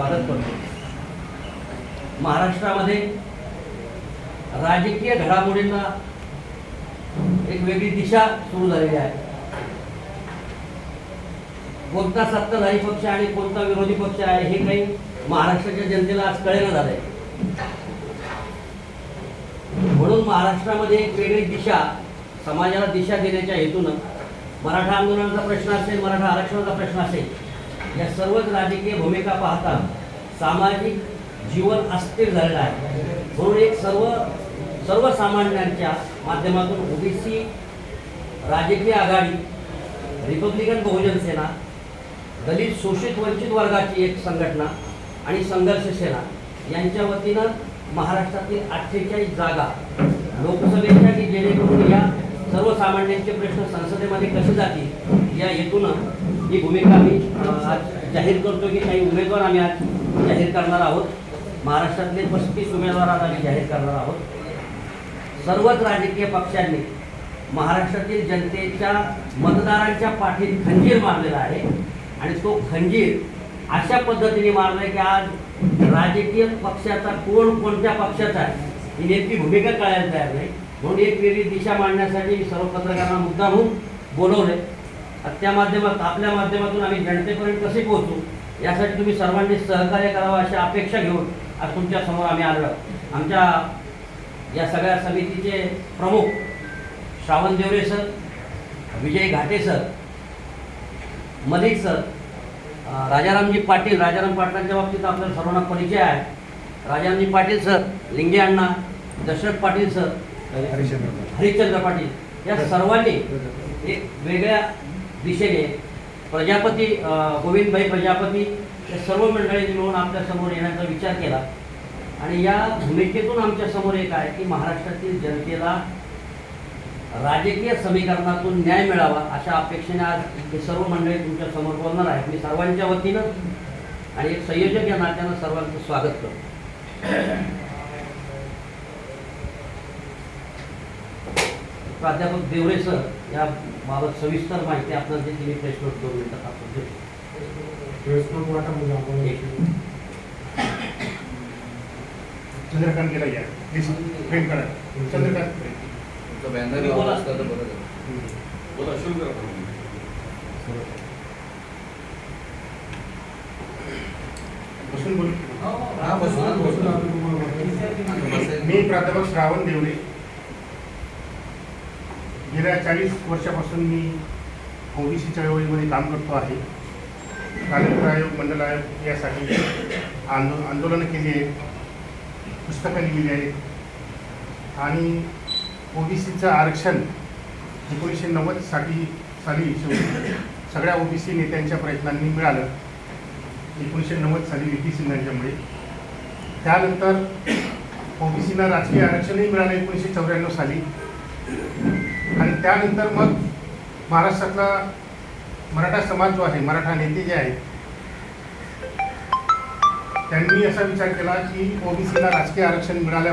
स्वागत करतो महाराष्ट्रामध्ये राजकीय घडामोडींना एक वेगळी दिशा सुरू झालेली आहे. कोणता सत्ताधारी पक्ष आणि कोणता विरोधी पक्ष आहे हे काही महाराष्ट्राच्या जनतेला आज कळेना झालंय. म्हणून महाराष्ट्रामध्ये एक वेगळी दिशा समाजाला दिशा देण्याच्या हेतूनं मराठा आंदोलनाचा प्रश्न असेल मराठा आरक्षणाचा प्रश्न असेल या सर्वच राजकीय भूमिका पाहता सामाजिक जीवन अस्थिर झालेलं आहे. म्हणून एक सर्व सर्वसामान्यांच्या माध्यमातून ओबीसी राजकीय आघाडी रिपब्लिकन बहुजन सेना दलित शोषित वंचित वर्गाची एक संघटना आणि संघर्ष सेना यांच्या वतीनं महाराष्ट्रातील अठ्ठेचाळीस जागा लोकसभेच्या की जेणेकरून या सर्वसामान्यांचे प्रश्न संसदेमध्ये कसे जातील या हेतूनं ही भूमिका आम्ही आज जाहीर करतो की काही उमेदवार आम्ही आज जाहीर करणार आहोत. महाराष्ट्रातले पस्तीस उमेदवार आज आम्ही जाहीर करणार आहोत. सर्वच राजकीय पक्षांनी महाराष्ट्रातील जनतेच्या मतदारांच्या पाठीत खंजीर मारलेला आहे आणि तो खंजीर अशा पद्धतीने मारलाय की आज राजकीय पक्षाचा कोण कोणत्या पक्षाचा आहे ही नेमकी भूमिका कळायला तयार नाही? म्हणून एक वेगळी दिशा मांडण्यासाठी मी सर्व पत्रकारांना मुद्दामहून बोलवले त्या माध्यमात आपल्या माध्यमातून आम्ही जनतेपर्यंत कसे पोहोचू यासाठी तुम्ही सर्वांनी सहकार्य करावं अशी अपेक्षा घेऊन आज तुमच्यासमोर आम्ही आलो आमच्या या सगळ्या समितीचे प्रमुख Shravan Deore sir Vijay Ghate sir Malik sir Rajaramji Patil Rajaram पाटलांच्या बाबतीत आपल्याला सर्वांना परिचय आहे. राजारामजी पाटील सर लिंगे अण्णा दशरथ पाटील सर हरिश्चंद्र पाटील या सर्वांनी एक वेगळ्या दिशेने प्रजापती गोविंदभाई प्रजापती या सर्व मंडळींनी मिळून आपल्यासमोर येण्याचा विचार केला. आणि या भूमिकेतून आमच्यासमोर एक आहे की महाराष्ट्रातील जनतेला राजकीय समीकरणातून न्याय मिळावा अशा अपेक्षेने आज हे सर्व मंडळी तुमच्यासमोर बोलणार आहेत. मी सर्वांच्या वतीनं आणि एक संयोजक या नात्यानं सर्वांचं स्वागत करतो. प्राध्यापक देवरे सर या बाबत सविस्तर माहिती आपल्याला देतील. मी प्रेस नोट दोन मिनिटात आपण देतो. एक. चंद्रकांत गेला या. प्लीज फ्रेम करा. चंद्रकांत तुमचा बॅनर लावला असता तर बरं झालं. बोला सुरू करा बसून बोल. मी प्राध्यापक श्रावण देवरे. गेल्या चाळीस वर्षापासून मी ओबीसी चळवळीमध्ये काम करतो आहे. तालुका आयोग मंडल आयोग यासाठी आंदो आंदोलनं केली आहेत पुस्तकं लिहिली आहेत. आणि ओबीसीचं आरक्षण एकोणीसशे नव्वदसाठी साली शेवटी सगळ्या ओबीसी नेत्यांच्या प्रयत्नांनी मिळालं. एकोणीसशे नव्वद साली व्ही पी सिंगांच्यामुळे त्यानंतर ओबीसीला राजकीय आरक्षणही मिळालं एकोणीसशे चौऱ्याण्णव साली. आणि त्यानंतर मग महाराष्ट्रातला मराठा समाज जो आहे मराठा नेते जे आहेत त्यांनी असा विचार केला की ओबीसीला राजकीय आरक्षण मिळाल्या